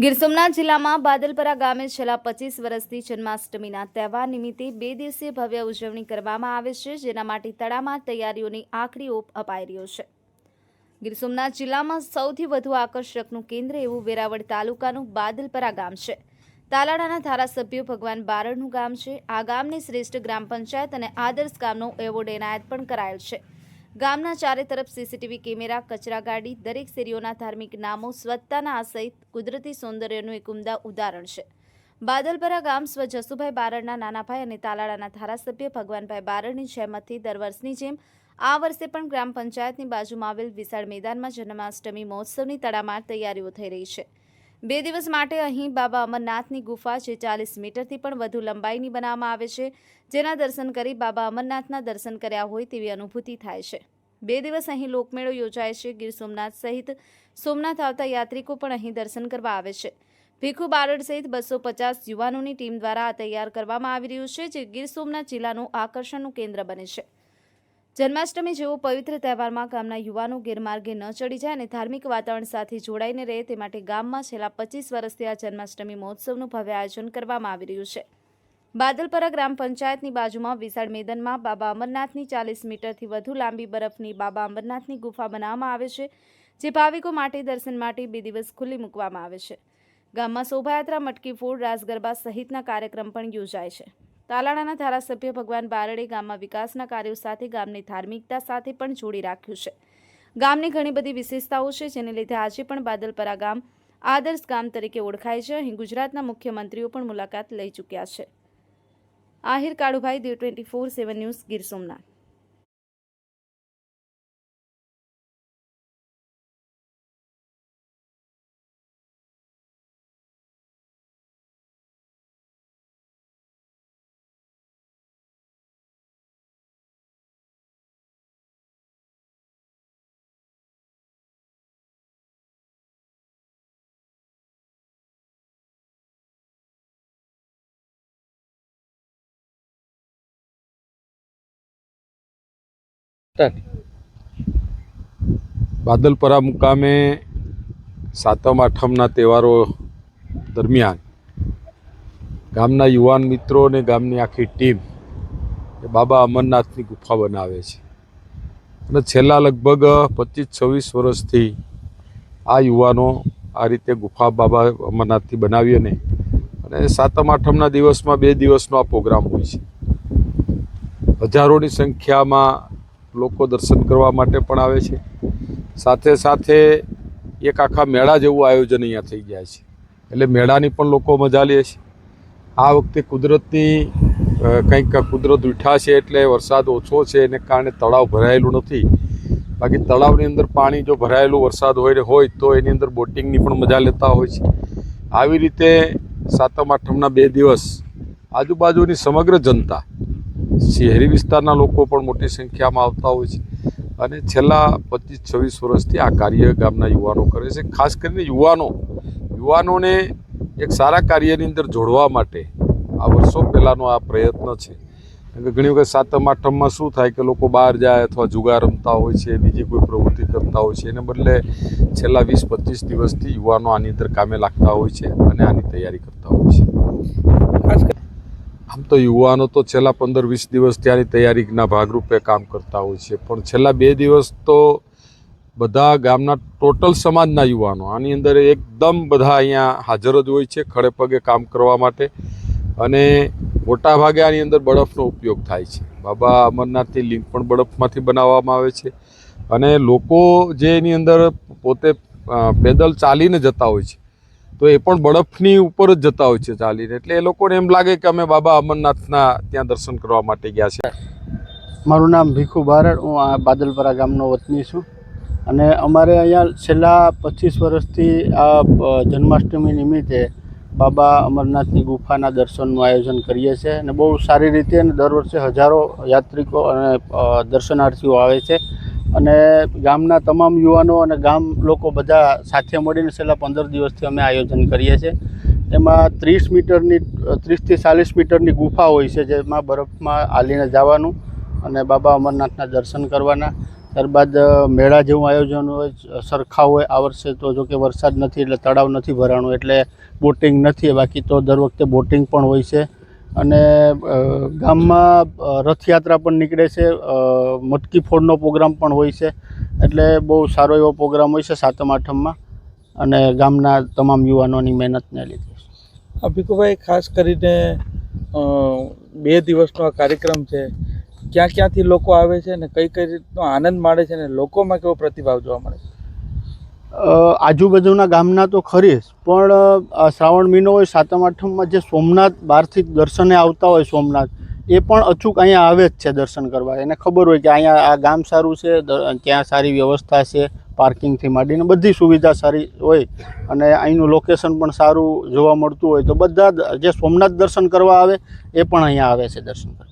ગીર સોમનાથ જિલ્લામાં બાદલપરા ગામે છેલ્લા પચીસ વર્ષથી જન્માષ્ટમીના તહેવાર નિમિત્તે બે દિવસીય ભવ્ય ઉજવણી કરવામાં આવે છે, જેના માટે તળામાં તૈયારીઓની આખરી ઓપ અપાઈ રહ્યો છે. ગીર સોમનાથ જિલ્લામાં સૌથી વધુ આકર્ષકનું કેન્દ્ર એવું વેરાવળ તાલુકાનું બાદલપરા ગામ છે. તાલાડાના ધારાસભ્ય ભગવાન બારડનું ગામ છે. આ ગામને શ્રેષ્ઠ ગ્રામ પંચાયત અને આદર્શ ગામનો એવોર્ડ એનાયત પણ કરાયેલ છે. ગામના ચારે તરફ સીસીટીવી કેમેરા, કચરા ગાડી, દરેક શેરીઓના ધાર્મિક નામો, સ્વચ્છતાના આ સહિત કુદરતી સૌંદર્યનું એક ઉમદા ઉદાહરણ છે. બાદલપરા ગામ સ્વ જસુભાઈ બારડના નાનાભાઈ અને તાલાડાના ધારાસભ્ય ભગવાનભાઈ બારડની જહેમતથી દર વર્ષની જેમ આ વર્ષે પણ ગ્રામ પંચાયતની બાજુમાં આવેલ વિશાળ મેદાનમાં જન્માષ્ટમી મહોત્સવની તડામાર તૈયારીઓ થઈ રહી છે. બે દિવસ માટે અહીં બાબા અમરનાથની ગુફા જે ચાલીસ મીટરથી પણ વધુ લંબાઈની બનાવવામાં આવે છે, જેના દર્શન કરી બાબા અમરનાથના દર્શન કર્યા હોય તેવી અનુભૂતિ થાય છે. બે દિવસ અહીં લોકમેળો યોજાય છે, ગીર સોમનાથ સહિત સોમનાથ આવતા યાત્રિકો પણ અહીં દર્શન કરવા આવે છે. ભીખુ બારડ સહિત બસો પચાસ યુવાનોની ટીમ દ્વારા આ તૈયાર કરવામાં આવી રહ્યું છે, જે ગીર સોમનાથ જિલ્લાનું આકર્ષણનું કેન્દ્ર બને છે. જન્માષ્ટમી જેવો પવિત્ર તહેવારમાં ગામના યુવાનો ગેરમાર્ગે ન ચડી જાય અને ધાર્મિક વાતાવરણ સાથે જોડાઈને રહે તે માટે ગામમાં છેલ્લા પચીસ વર્ષથી આ જન્માષ્ટમી મહોત્સવનું ભવ્ય આયોજન કરવામાં આવી રહ્યું છે. બાદલપરા ગ્રામ પંચાયતની બાજુમાં વિશાળ મેદાનમાં બાબા અમરનાથની ચાલીસ મીટરથી વધુ લાંબી બરફની બાબા અમરનાથની ગુફા બનાવવામાં આવે છે, જે ભાવિકો માટે દર્શન માટે બે દિવસ ખુલ્લી મૂકવામાં આવે છે. ગામમાં શોભાયાત્રા, મટકી ફૂડ રાસ ગરબા સહિતના કાર્યક્રમ પણ યોજાય છે. તાલાળાના ધારાસભ્ય ભગવાન બારડે ગામમાં વિકાસના કાર્યો સાથે ગામની ધાર્મિકતા સાથે પણ જોડી રાખ્યું છે. ગામની ઘણી બધી વિશેષતાઓ છે, જેને લીધે આજે પણ બાદલપરા ગામ આદર્શ ગામ તરીકે ઓળખાય છે. અહીં ગુજરાતના મુખ્યમંત્રીઓ પણ મુલાકાત લઈ ચૂક્યા છે. Ahir Kalubhai Dev twenty four seven news, Gir Somnath. Badalpara મુકામે સાતમ, આઠમના તહેવારો દરમિયાન ગામના યુવાન મિત્રો અને ગામની આખી ટીમ એ બાબા અમરનાથની ગુફા બનાવે છે. અને છેલ્લા લગભગ પચીસ, છવ્વીસ વર્ષથી આ યુવાનો આ રીતે ગુફા બાબા અમરનાથથી બનાવી અને અને સાતમ, આઠમના દિવસમાં બે દિવસનો આ પ્રોગ્રામ હોય છે. હજારોની સંખ્યામાં લોકો દર્શન કરવા માટે પણ આવે છે. સાથે સાથે એક આખા મેળા જેવું આયોજન અહીંયા થઈ જાય છે. એટલે મેળાની પણ લોકો મજા લે છે. આ વખતે કુદરતની કંઈક કુદરત ઉઠા છે એટલે વરસાદ ઓછો છે એને કારણે તળાવ ભરાયેલું નથી. બાકી તળાવની અંદર પાણી જો ભરાયેલું વરસાદ હોય હોય તો એની અંદર બોટિંગની પણ મજા લેતા હોય છે. આવી રીતે સાતમ આઠમના બે દિવસ આજુબાજુની સમગ્ર જનતા શહેરી વિસ્તારના લોકો પણ મોટી સંખ્યામાં આવતા હોય છે. અને છેલ્લા પચીસ છવ્વીસ વર્ષથી આ કાર્ય ગામના યુવાનો કરે છે. ખાસ કરીને યુવાનો. યુવાનોને એક સારા કાર્યની અંદર જોડવા માટે આ વર્ષો પહેલાંનો આ પ્રયત્ન છે. કારણ કે ઘણી વખત સાતમ, આઠમમાં શું થાય કે લોકો બહાર જાય અથવા જુગાર રમતા હોય છે, બીજી કોઈ પ્રવૃત્તિ કરતા હોય છે. એને બદલે છેલ્લા વીસ, પચીસ દિવસથી યુવાનો આની અંદર કામે લાગતા હોય છે અને આની તૈયારી કરતા હોય છે. આમ તો યુવાનો તો છેલ્લા પંદર વીસ દિવસ ત્યાંની તૈયારીના ભાગરૂપે કામ કરતા હોય છે. પણ છેલ્લા બે દિવસ તો બધા ગામના ટોટલ સમાજના યુવાનો આની અંદર એકદમ બધા અહીંયા હાજર જ હોય છે ખડે પગે કામ કરવા માટે અને મોટા ભાગે આની અંદર બરફનો ઉપયોગ થાય છે. બાબા અમરનાથની લિંક પણ બરફમાંથી બનાવવામાં આવે છે અને લોકો જે એની અંદર પોતે પેદલ ચાલીને જતા હોય છે તો એ પણ બરફની ઉપર જ જતા હોય છે ચાલીને. એટલે એ લોકોને એમ લાગે કે અમે બાબા અમરનાથના ત્યાં દર્શન કરવા માટે ગયા છે. મારું નામ ભીખુ બારડ, હું આ બાદલપરા ગામનો વતની છું. અને અમારે અહીંયા છેલ્લા પચીસ વર્ષથી આ જન્માષ્ટમી નિમિત્તે બાબા અમરનાથની ગુફાના દર્શનનું આયોજન કરીએ છીએ. અને બહુ સારી રીતે અને દર વર્ષે હજારો યાત્રિકો અને દર્શનાર્થીઓ આવે છે. અને ગામના તમામ યુવાનો અને ગામ લોકો બધા સાથે મળીને છેલ્લા પંદર દિવસથી અમે આયોજન કરીએ છીએ. એમાં ત્રીસ મીટરની, ત્રીસથી ચાલીસ મીટરની ગુફા હોય છે જેમાં બરફમાં આલીને જવાનું અને બાબા અમરનાથના દર્શન કરવાના. ત્યારબાદ મેળા જેવું આયોજન હોય સરખા હોય, આ વર્ષે તો જો કે વરસાદ નથી એટલે તળાવ નથી ભરાણું એટલે બોટિંગ નથી, બાકી તો દર વખતે બોટિંગ પણ હોય છે. અને ગામમાં રથયાત્રા પણ નીકળે છે. મટકી ફોડનો પ્રોગ્રામ પણ હોય છે. એટલે બહુ સારો એવો પ્રોગ્રામ હોય છે સાતમ, આઠમમાં. અને ગામના તમામ યુવાનોની મહેનતને લીધે. ભીખુભાઈ, ખાસ કરીને બે દિવસનો આ કાર્યક્રમ છે. ક્યાં ક્યાંથી લોકો આવે છે ને કઈ કઈ રીતનો આનંદ માણે છે ને લોકોમાં કેવો પ્રતિભાવ જોવા મળે છે? આજુબાજુના ગામના તો ખરી પણ શ્રાવણ મહિનો હોય, સાતમ, આઠમમાં જે સોમનાથ બહારથી દર્શને આવતા હોય સોમનાથ, એ પણ અચૂક અહીંયા આવે જ છે દર્શન કરવા. એને ખબર હોય કે અહીંયા આ ગામ સારું છે ત્યાં સારી વ્યવસ્થા છે, પાર્કિંગથી માંડીને બધી સુવિધા સારી હોય અને અહીંનું લોકેશન પણ સારું જોવા મળતું હોય તો બધા જે સોમનાથ દર્શન કરવા આવે, એ પણ અહીંયા આવે છે દર્શન કરવા.